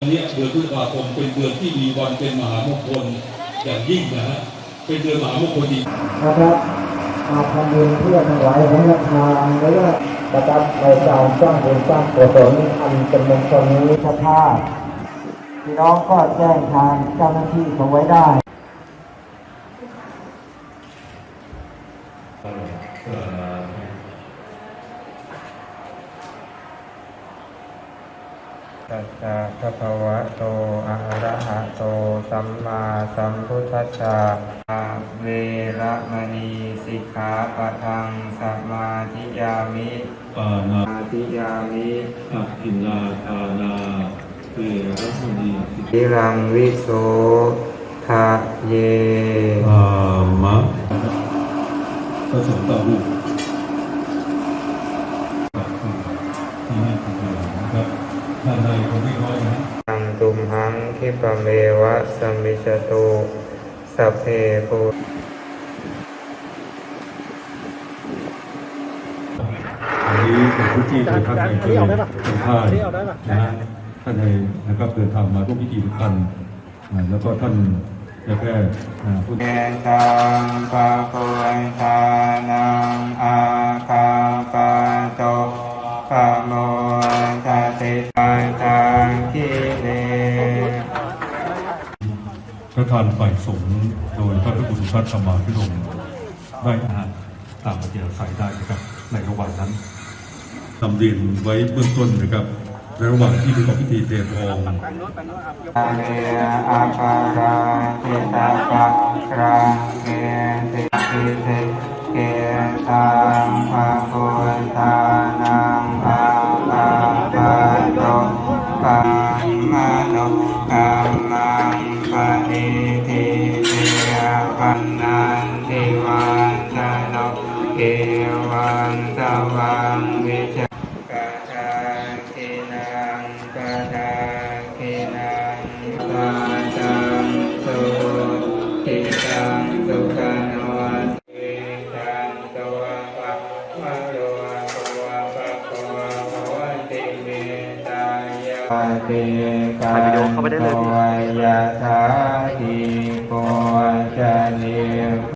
อันเนี้ยเดือนพฤษภาคมเป็นเดือนที่มีวันเป็นมหามงคลอย่างยิ่งนะฮะเป็นเดือนมหามงคลจริงนะครับมาทำบุญเพื่อถวายให้ทานและก็นะครับในการสร้างบุญสร้างกุศลอันเป็นมงคลนี้ถ้าพลาดพี่น้องก็แจ้งทางเจ้าหน้าที่เขาไว้ได้ ตัสสะภะคะวะโต อะระหะโต สัมมาสัมพุทธัสสะอะเวระมณีสิกขาปะทังสมาธิยามิปานาสมาธิยามิตักกินนาทานาเวรมณีสิกทิรังวิโสทะเยขามะพระสงฆ์ต่อรูปที่นี่คือนะครับท่านใดคนที่น้อยนะ ตังตุมหังคิปเมวะสมมิจตุสัพเพปุอันนี้เป็นพื้นที่ที่ท่านในเคยเป็นท่านนะฮะท่านในนะครับเดินทางมาร่วมพิธีทุกท่านอ่าแล้วก็ท่านนายแพทย์อ่าผู้เยตังปะโคนทานังอา ปัญจังคิเลพระทานฝ่ายสงฆ์โดยพระพุทธพระธรรมาพิรมได้อาหารตามอัธยาศัยได้นะครับ ในระหว่างนั้นนำเรียนไว้เบื้องต้นนะครับในระหว่างที่ประกอบพิธีเททองอาเมอาคาราติตาปะคราเกติติเตเกตังภะโคนทานังอา นิทิเตปันนันทิวันตโนเอวันตวังวิชกาทาคินังกาทาคินังตาายาเตกันโตยะถาทีโกจะเน